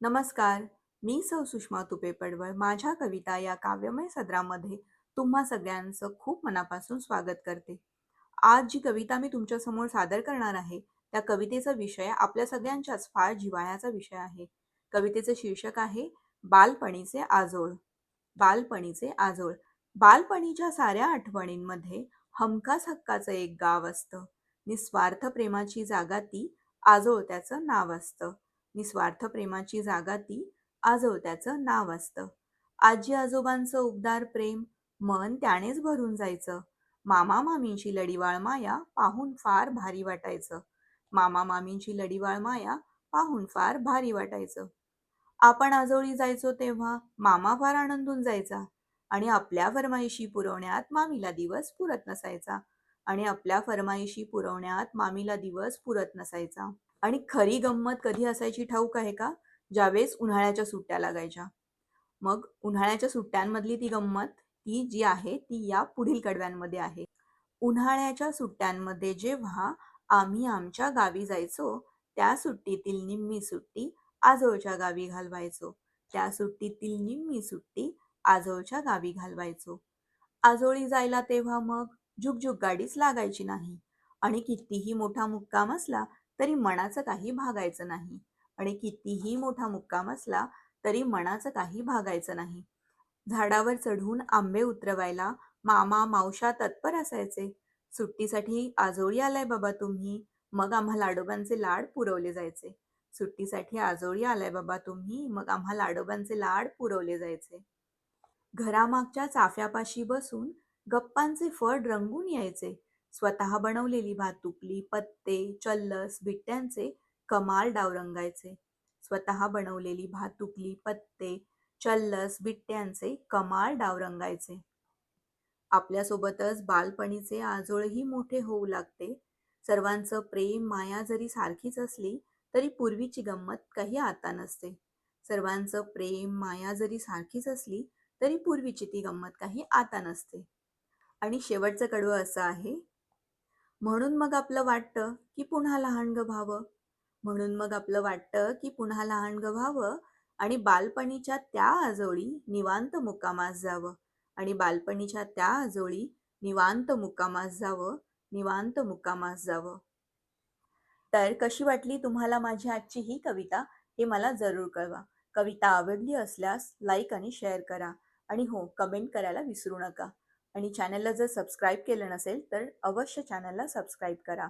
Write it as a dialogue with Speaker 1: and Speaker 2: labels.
Speaker 1: नमस्कार. मी सौ सुषमा तुपे पडवळ. माझ्या कविता या काव्यमय सदरामध्ये तुम्हा सगळ्यांचं खूप मनापासून स्वागत करते. आज जी कविता मी तुमच्यासमोर सादर करणार आहे त्या कवितेचा विषय आपल्या सगळ्यांच्याच फार जिवाळ्याचा विषय आहे. कवितेचं शीर्षक आहे बालपणीचे आजोळ. बालपणीचे आजोळ. बालपणीच्या साऱ्या आठवणींमध्ये हमखास हक्काचं एक गाव असतं. निस्वार्थ प्रेमाची जागा ती आजोळ त्याचं नाव असतं. निस्वार्थ प्रेमाची जागा ती आजोळत्याचं नाव असतं. आजी आजोबांचं उबदार प्रेम मन त्यानेच भरून जायचं. मामा मामींची लढीवाळ माया पाहून फार भारी वाटायचं. मामा मामींची लढीवाळ माया पाहून फार भारी वाटायचं. आपण आजोळी जायचो तेव्हा मामा फार आनंदून जायचा आणि आपल्या फरमाईशी पुरवण्यात मामीला दिवस पुरत नसायचा आणि आपल्या फरमाईशी पुरवण्यात मामीला दिवस पुरत नसायचा. आणि खरी गंमत कधी असायची ठाऊक आहे का? ज्यावेळेस उन्हाळ्याच्या सुट्ट्या लागायच्या. मग उन्हाळ्याच्या सुट्ट्यांमधली ती गंमत ती जी आहे ती या पुढील कडव्यांमध्ये आहे. उन्हाळ्याच्या सुट्ट्यांमध्ये जेव्हा आम्ही आमच्या गावी जायचो त्या सुट्टीतील निम्मी सुट्टी आजोळच्या गावी घालवायचो. त्या सुट्टीतील निम्मी सुट्टी आजोळच्या गावी घालवायचो. आजोळी जायला तेव्हा मग झुकझुक गाडीच लागायची नाही. आणि कितीही मोठा मुक्काम असला तरी मनाचं काही भागायचं नाही. आणि कितीही मोठा मुक्काम असला तरी मनाचं काही भागायचं नाही. झाडावर चढून आंबे उतरवायला मामा मावशा तत्पर असायचे. सुट्टीसाठी आजोळी आलाय बाबा तुम्ही. मग आम्हा लाडोबांचे लाड पुरवले जायचे. सुट्टीसाठी आजोळी आलाय बाबा तुम्ही. मग आम्हा लाडोबांचे लाड पुरवले जायचे. घरामागच्या चाफ्यापाशी बसून गप्पांचे फळ रंगून यायचे. स्वतः बनवलेली भातुकली पत्ते चल्लस बिट्ट्यांचे कमाल डाव रंगायचे. स्वतः बनवलेली भातुकली पत्ते चल्लस बिट्ट्यांचे कमाल डाव रंगायचे. आपल्यासोबतच बालपणीचे आजोळही मोठे होऊ लागते. सर्वांचं प्रेम माया जरी सारखीच असली तरी पूर्वीची गंमत काही आता नसते. सर्वांचं प्रेम माया जरी सारखीच असली तरी पूर्वीची ती गंमत काही आता नसते. आणि शेवटचं कडवं असं आहे म्हणून मग आपलं वाटतं की पुन्हा लहान ग व्हावं. म्हणून मग आपलं वाटतं की पुन्हा लहान ग व्हावं आणि बालपणीच्या त्या आजोळी निवांत मुक्कामास जावं. आणि बालपणीच्या त्या आजोळी निवांत मुक्कामास जावं निवांत मुक्कामास जावं. तर कशी वाटली तुम्हाला माझी आजची ही कविता? हे मला जरूर कळवा. कविता आवडली असल्यास लाईक आणि शेअर करा. आणि हो कमेंट करायला विसरू नका. आणि चॅनलला जर सबस्क्राईब केलं नसेल तर अवश्य चॅनलला सबस्क्राईब करा.